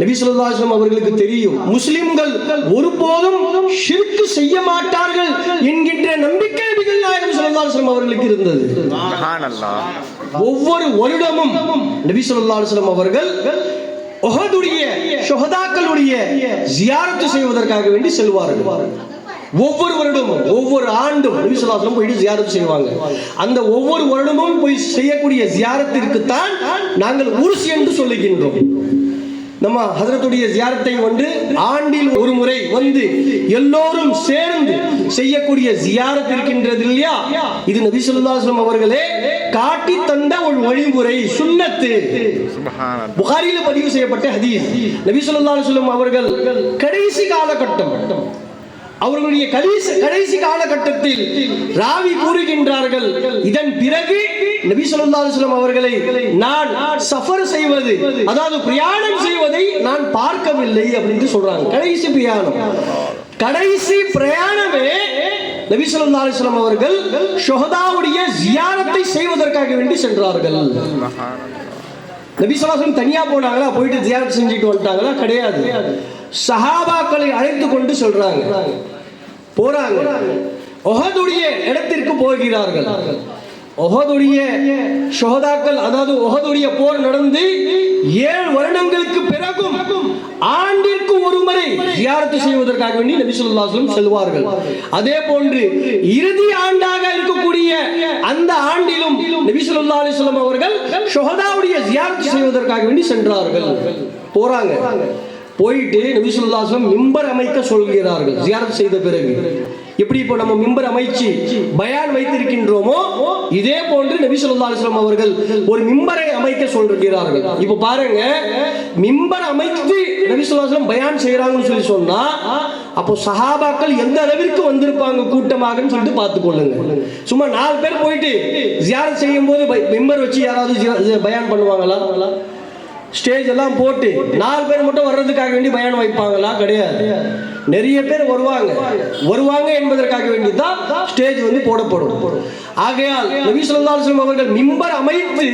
நபி வஸல்லம் அவர்களுக்கு தெரியும். முஸ்லிம்கள் ஒருபோதும் ஷிர்க் செய்ய மாட்டார்கள் என்கின்ற நம்பிக்கை நபிகள் நாயகம் வஸல்லம் அவர்களுக்கு இருந்தது. ஒவ்வொரு வருடமும் நபி வஸல்லம் அவர்கள் உஹதுடைய ஷுஹதாக்களுடைய ஜியாரத்து செய்வதற்காக வேண்டி செல்வார்கள். ஒவ்வொரு வருடமும் ஒவ்வொரு ஆண்டும் நபி ஸல்லல்லாஹு அலைஹி வஸல்லம் போயிட்டு ஜியாரத்து செய்வாங்க. அந்த ஒவ்வொரு வருடமும் போய் செய்யக்கூடிய ஜியாரத்திற்கு தான் நாங்கள் உருஸ் என்று சொல்லுகின்றோம். நம்ம ஹசரத்துடைய ஜியாரத்தை வந்து ஆண்டில் ஒரு முறை வந்து எல்லோரும் சேர்ந்து செய்யக்கூடிய ஜியாரத் இருக்கின்றது இல்லையா? இது நபி வஸல்லம் அவர்களே காட்டி தந்த ஒரு வழிமுறை சுப்ஹானல்லாஹ். புகாரியில் பதிவு செய்யப்பட்ட ஹதீஸ். நபி வஸல்லம் அவர்கள் கடைசி காலகட்டம் அவர்களுடைய கடைசி கடைசி காலகட்டத்தில் ராவி கூறுகின்றார்கள் இதன் பிறகு நபி ஸல்லல்லாஹு அலைஹி வஸல்லம் அவர்களை நான் சஃபர் செய்வது அதாவது பிரயாணம் செய்வதை நான் பார்க்கவில்லை அப்படின்னு சொல்றாங்க. கடைசி பிரயாணம். கடைசி பிரயாணமே நபி வஸல்லம் அவர்கள் ஷுஹதாவுடைய ஜியாரத்தை செய்வதற்காக வேண்டி சென்றார்கள். நபி சொல்லாசலம் தனியா போனாங்களா? போயிட்டு ஜியாரத் செஞ்சுட்டு வந்துட்டாங்களா? கிடையாது. சஹாபாக்களை அழைத்து கொண்டு சொல்றாங்க. போறாங்க. ஒஹதுடைய இடத்திற்கு போகிறார்கள். ஒஹதுடைய சோதாக்கள் அதாவது ஒஹதுடைய போர் நடந்து ஏழு வருடங்களுக்கு பிறகும் ஆண்டிற்கு ஒரு முறை ஜியாரத்து செய்வதற்காக வேண்டி நபி ஸல்லல்லாஹு செல்வார்கள். அதே போன்று இறுதி ஆண்டாக இருக்கக்கூடிய அந்த ஆண்டிலும் நபி சொல்லா அலைஹி அவர்கள் ஷுஹதாவுடைய ஜியாரத்து செய்வதற்காக வேண்டி சென்றார்கள். போறாங்க. போயிட்டு நபிசுல்லாசம் மிம்பர் அமைக்க சொல்கிறார்கள் ஜியாரத் செய்த பிறகு. எப்படி இப்போ நம்ம மிம்பர் அமைச்சு பயான் வைத்திருக்கின்றோமோ இதே போன்று நபி ஸல்லல்லாஹு அவர்கள் ஒரு மிம்பரை அமைக்க சொல்கிறார்கள். இப்போ பாருங்க மிம்பர் அமைத்து நபி ஸல்லல்லாஹு பயான் செய்கிறாங்கன்னு சொல்லி சொன்னா அப்போ சஹாபாக்கள் எந்த அளவிற்கு வந்திருப்பாங்க கூட்டமாகன்னு சொல்லிட்டு பார்த்து கொள்ளுங்க. சும்மா நாலு பேர் போயிட்டு ஜியாரத் செய்யும் போது மிம்பர் வச்சு யாராவது ஜியா- பயான் பண்ணுவாங்களா? ஸ்டேஜ் எல்லாம் போட்டு நாலு பேர் மட்டும் வர்றதுக்காக வேண்டி பயணம் வைப்பாங்களா கிடையாது. நிறைய பேர் வருவாங்க. வருவாங்க என்பதற்காக வேண்டி தான் ஸ்டேஜ் வந்து போடப்படும். ஆகையால் நபி ஸல்லல்லாஹு அவர்கள் மிம்பர் அமைத்து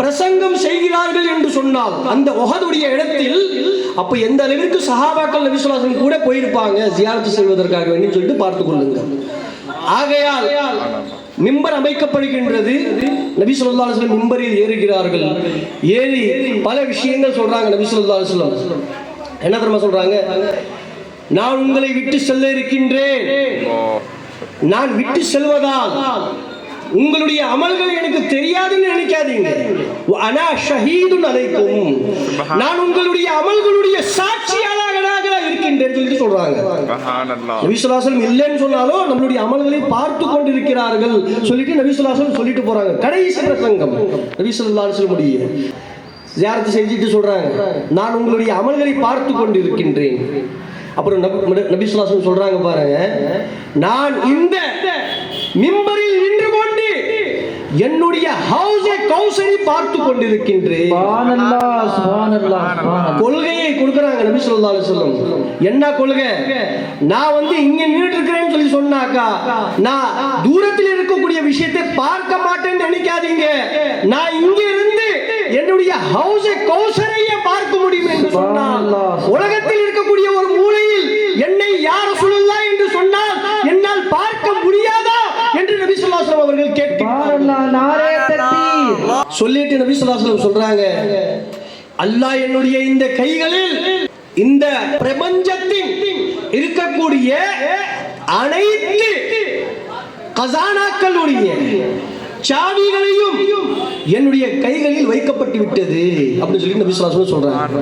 பிரசங்கம் செய்கிறார்கள் என்று சொன்னால் அந்த உகதுடைய இடத்தில் அப்ப எந்த அளவிற்கு சஹாபாக்கள் நபி ஸல்லல்லாஹு கூட போயிருப்பாங்க ஜியாரத்து செய்வதற்காக வேண்டி சொல்லிட்டு பார்த்து கொள்ளுங்கள். ஆகையால் மிம்பர் அமைக்கப்படுகின்றது. நபி சொல்லா அலுவலம் மிம்பரில் ஏறுகிறார்கள். ஏறி பல விஷயங்கள் சொல்றாங்க நபி சொல்லா அலுவலம் என்ன தெரியுமா சொல்றாங்க? நான் உங்களை விட்டு செல்ல இருக்கின்றேன். நான் விட்டு செல்வதால் உங்களுடைய அமல்கள் எனக்கு தெரியாதுன்னு நினைக்காதீங்க. அனா ஷஹீதுன் அழைக்கும் நான் உங்களுடைய அமல்களுடைய சாட்சி இருக்கின்றேன் சொல்லிட்டு சொல்றாங்க. நபிசுலாசலம் இல்லைன்னு சொன்னாலும் நம்மளுடைய அமல்களை பார்த்து கொண்டிருக்கிறார்கள் சொல்லிட்டு நபிசுலாசலம் சொல்லிட்டு போறாங்க. கடைசி பிரசங்கம். நபிசுல்லாசலம் முடிய ஜியாரத்து செஞ்சுட்டு சொல்றாங்க. நான் உங்களுடைய அமல்களை பார்த்து கொண்டிருக்கின்றேன். அப்புறம் நபி- நபிசுல்லாசலம் சொல்றாங்க பாருங்க. நான் இந்த மிம்பரில் நின்று கொண்டு என்னுடைய ஹவுஸை கௌசரி பார்த்து கொண்டிருக்கின்றேன். கொள்கையை கொடுக்கறாங்க நபி ஸல்லல்லாஹு அலைஹி வஸல்லம். என்ன கொள்கை? நான் வந்து இங்க நின்னுட்டு இருக்கிறேன்னு சொல்லி சொன்னாக்கா நான் தூரத்தில் இருக்கக்கூடிய விஷயத்தை பார்க்க மாட்டேன்னு நினைக்காதீங்க. நான் இங்க இருந்து என்னுடைய ஹவுஸை கௌசரையை பார்க்க முடியும் என்று சொன்னால் உலகத்தில் இருக்கக்கூடிய ஒரு மூலையில் என்னை யார் சொல்லலாம் என்று சொன்னால் என்னால் பார்க்க முடியாதா என்று நபி ஸல்லல்லாஹு அலைஹி வஸல்லம் அவர்கள் கேட்கிறார்கள் சுப்ஹானல்லாஹ் நாரே தக்பீர் சொல்லிட்டு நபி சொல்லாசலம் சொல்றாங்க அல்லாஹ் என்னுடைய இந்த கைகளில் இந்த பிரபஞ்சத்தின் இருக்கக்கூடிய அனைத்து கசானாக்களுடைய சாவிகளையும் என்னுடைய கைகளில் வைக்கப்பட்டு விட்டது. அப்படின்னு சொல்லி நபி ஸல்லல்லாஹு சொல்றாங்க.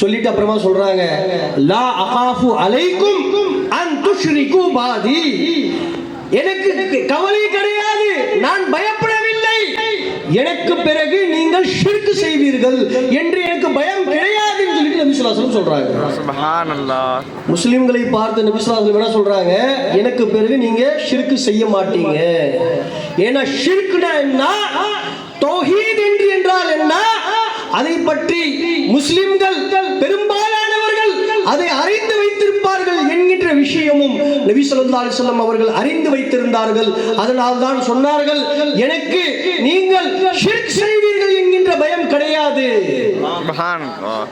சொல்லிட்டு அப்புறமா சொல்றாங்க லா அகாஃபு அலைக்கும் அன் துஷ்ரிகு பாதி. எனக்கு கவலை கிடையாது நான் பயம் எனக்கு பிறகு நீங்கள் ஷிர்க் செய்வீர்கள் என்று எனக்கு பயம் கிடையாதுன்னு சொல்லிட்டு நபி சொல்றாங்க. முஸ்லிம்களை பார்த்து நபி என்ன சொல்றாங்க? எனக்கு பிறகு நீங்க ஷிர்க் செய்ய மாட்டீங்க. ஏன்னா ஷிர்க்னா என்ன? தௌஹீத் என்று என்றால் என்ன? அதை பற்றி முஸ்லிம்கள் பெரும்பாலானவர்கள் அதை அறிந்து என்கின்ற விஷயமும் நபி ஸல்லல்லாஹு அலைஹி வஸல்லம் அவர்கள் அறிந்து வைத்திருந்தார்கள். அதனால் தான் சொன்னார்கள் எனக்கு நீங்கள் செய்வீர்கள் என்கின்ற பயம் கிடையாது.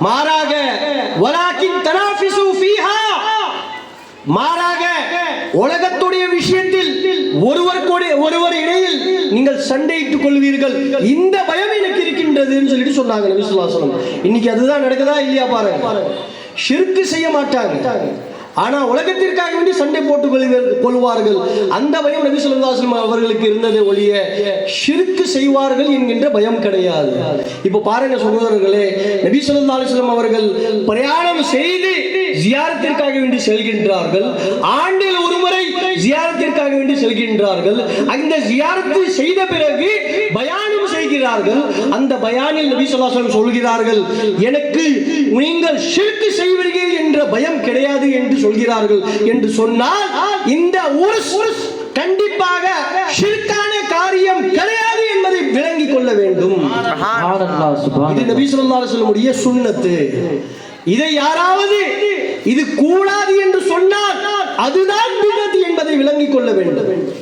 மாறாக வலாக்கின் தனாஃபிசு ஃபீஹா. மாறாக உலகத்துடைய விஷயத்தில் ஒருவருக்குடைய ஒருவர் இடையில் நீங்கள் சண்டையிட்டுக் கொள்வீர்கள். இந்த பயம் எனக்கு இருக்கின்றதுன்னு சொல்லிட்டு சொன்னாங்க நபி வஸல்லம். இன்னைக்கு அதுதான் நடக்குதா இல்லையா பாருங்க. ஷிர்க்கு செய்ய மாட்டாங்க. ஆனா உலகத்திற்காக வேண்டி சண்டை போட்டுக் கொள்வீர்கள் கொள்வார்கள். அந்த பயம் நபி ஸல்லல்லாஹு அவர்களுக்கு இருந்தது ஒழிய ஷிர்க்கு செய்வார்கள் என்கின்ற பயம் கிடையாது. இப்போ பாருங்க சகோதரர்களே நபி ஸல்லல்லாஹு அலைஹி அவர்கள் பிரயாணம் செய்து ஜியாரத்திற்காக வேண்டி செல்கின்றார்கள். ஆண்டில் ஒருமுறை ஜியார ஜியாரத்திற்காக வேண்டி செல்கின்றார்கள். அந்த ஜியாரத்தை செய்த பிறகு பயானம் செய்கிறார்கள். அந்த பயானில் நபி வஸல்லம் சொல்கிறார்கள் எனக்கு நீங்கள் ஷிர்க் செய்வீர்கள் என்ற பயம் கிடையாது என்று சொல்கிறார்கள். என்று சொன்னால் இந்த கண்டிப்பாக ஷிர்கான காரியம் கிடையாது என்பதை விளங்கிக் கொள்ள வேண்டும். இது நபி அலைஹி வஸல்லமுடைய சுன்னத்து இதை யாராவது இது கூடாது என்று சொன்னால் அதுதான் விளங்கிக் கொள்ள வேண்டும்.